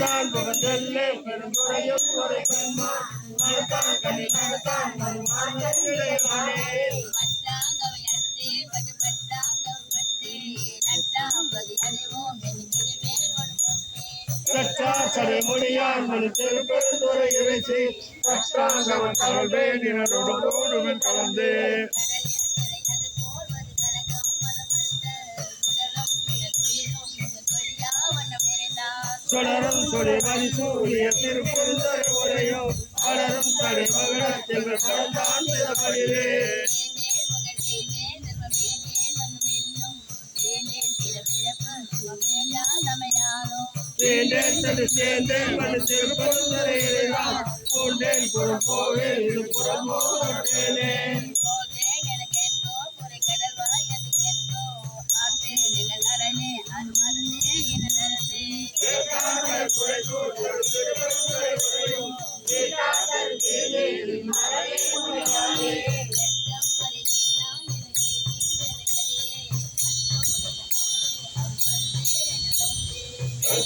தான் புகழ்ந்தல்லே பெருந்துறையும் துறை பெண்மான் மனத்தான் கனி மனத்தான் மனமானே கற்றாச்சடை முடியான் மனு இறைச்சி கலந்தே நினடோடுவன் கலந்தே சுடரும் சுடி மதி சூரிய திருப்பெருந்துறை உரையோ அடரும் தடை மகளத்தில் கடந்தான் சேர்ந்தேன் தடு சேர்ந்தேன் மனு திருப்பெருந்துறை இறைவா பூண்டேன் புறம் போவேன் இது புறம் போட்டேனே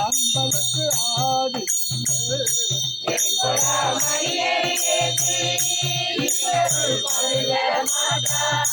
அம்பலத்து ஆடி மரியை ஏற்றி ஈஸ்வருள் கொள்ள மாட்டார்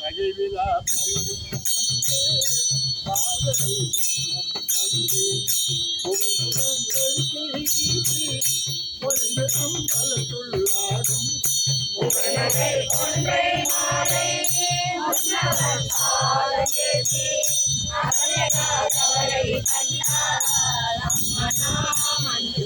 பதிவிழா அம்பலத்துள்ளாடும் கொன்றை அவரை கண்ணா அம்மனா மஞ்சு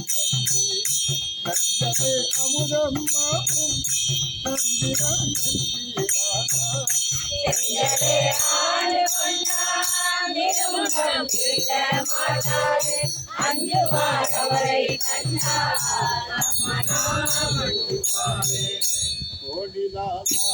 சதே அமுதம்மாவும் நந்திரம் செஞ்சதே ஆடு கொண்டான் மாட்டாரு அஞ்சு வாரவரை கண்டார் கோடிலாமா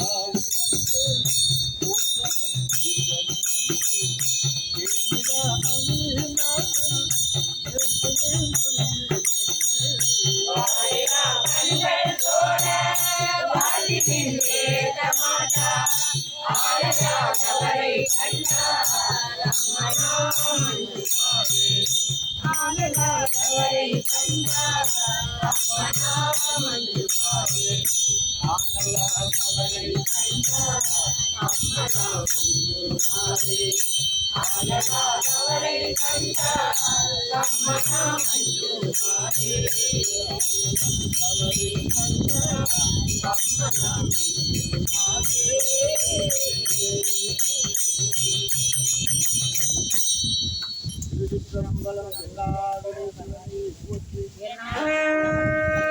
அவரை கண்டார் அவரை கண்டார் அவரை கண்டார் அவரை கண்டார் Thank you.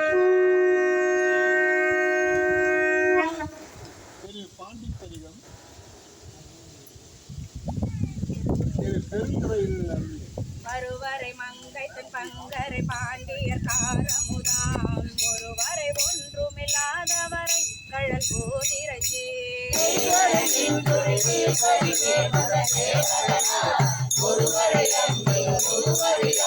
Maria.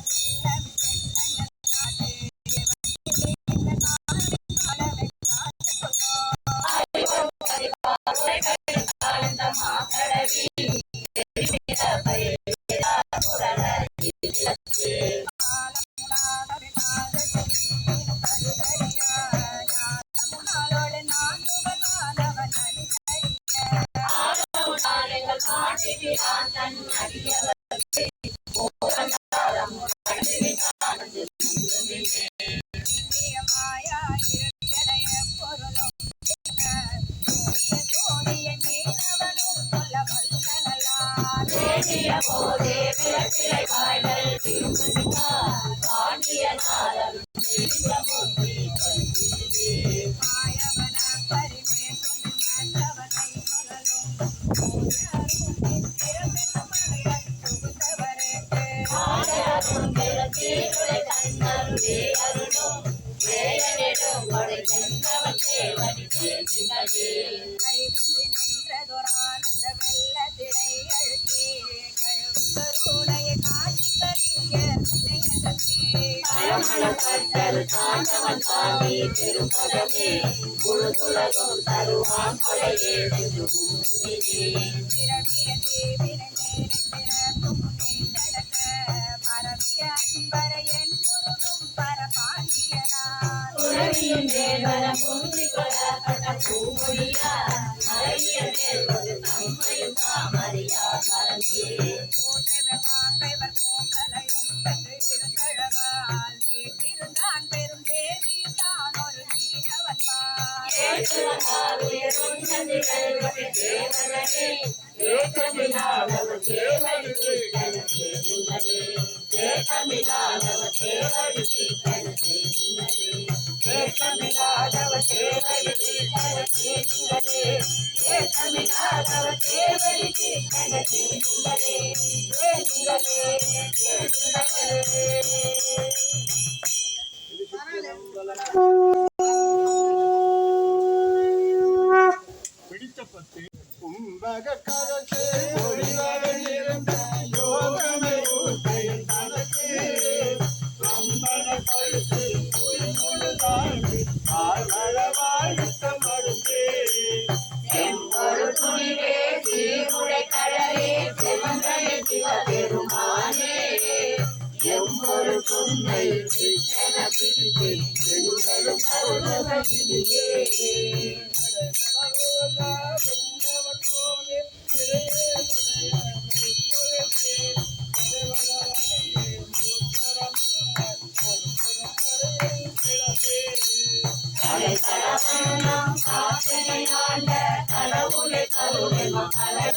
time. Thandavan சாமி திருப்பதமே முழுதுலகம் தருவான் கொலையே திருபூமியே பரவிய ఏకమినాలవ దేవుడికి కలిసి ఉన్నది ఏకమినాలవ దేవుడికి எம்பொரு குன்னை சித்தன பிடித்து எங்களும் அருள்வதியே அலை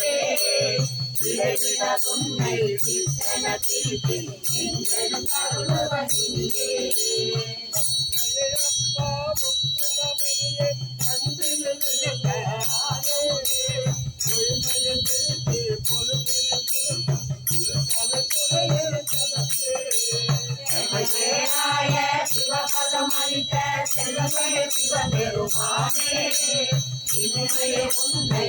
உன்னை சித்தன பிடித்து எங்களும் அருள்வதியே சிவபெருமானே இனிமைய உன்னை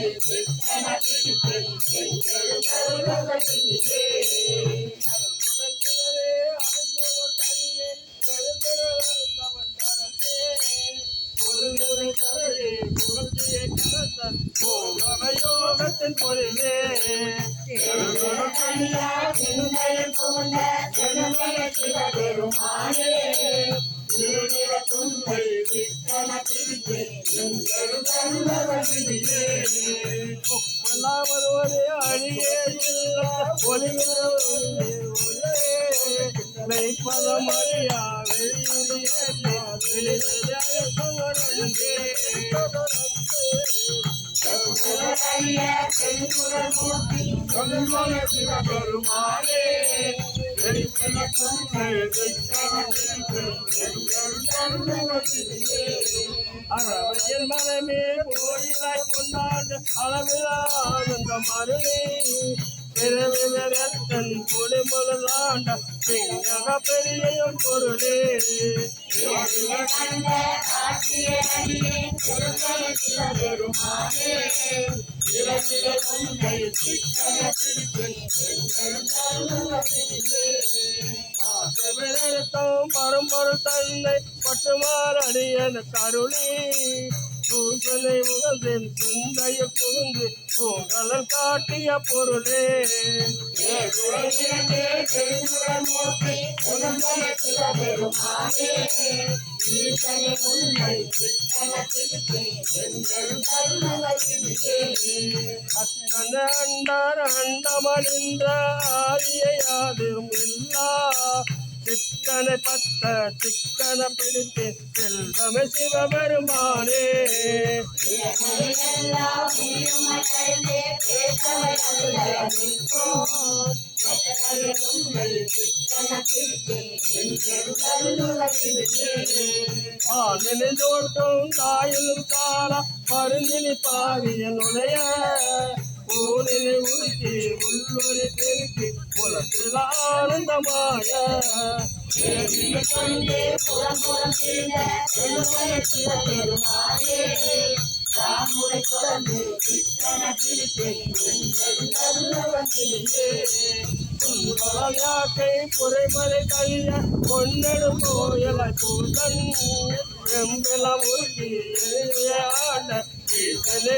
யோகத்தின் பொருளே செல்வமே சிவபெருமானே சித்தன பிடித்து எங்களும் அருள்வதியே எல்லாம் அழியே ஒளிப்பதம் அறியா சிவனைய செல்குரல் மூர்த்தி அறவையின் மனமே கோயிலாய் அளவிலானந்த மருளே பிறவினரத்தன் பெரியும் பொருளே இரவிலே உன்னை சித்தன பிடித்து எங்களும் அருள்வதியே ஆசைவிழத்தம் பரம்பொரு தன்னை பட்டுமாறடியன கருளி உகந்தேன் சிந்தைய புகுந்து பூங்கலர் காட்டிய பொருளே. அத்தன அண்டார் அண்டமனின்ற ஆதியாதும் இல்லா. சிக்கனை பத்த சிக்கனை பிடித்து செல்வமே சிவபெருமானே. எல்லாம் உயிருமாய் கலந்தே காலா மருந்தினி பாவியனுடைய ஊரினை உருக்கி உள்ளொரு பெருக்கி உலகில் ஆனந்தமாய கொண்டே புறம் புறம் திரிந்த தொடர்ந்து யாக்கை குறைமலை கல்ய கொண்டடு கோயல கூதன் எம்பெலாம் உருகி ஆண்ட ஈசனை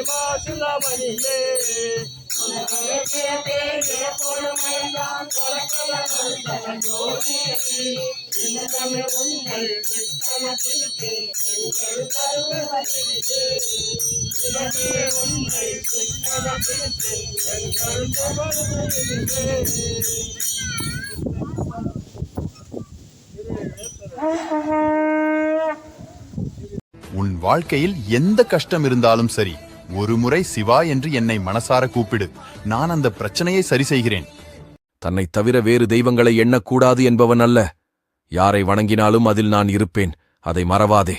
உன் வாழ்க்கையில் எந்த கஷ்டம் இருந்தாலும் சரி ஒரு முறை சிவா என்று என்னை மனசார கூப்பிடு. நான் அந்த பிரச்சனையை சரி செய்கிறேன் தன்னைத் தவிர வேறு தெய்வங்களை எண்ணக்கூடாது என்பவன் அல்ல. யாரை வணங்கினாலும் அதில் நான் இருப்பேன். அதை மறவாதே.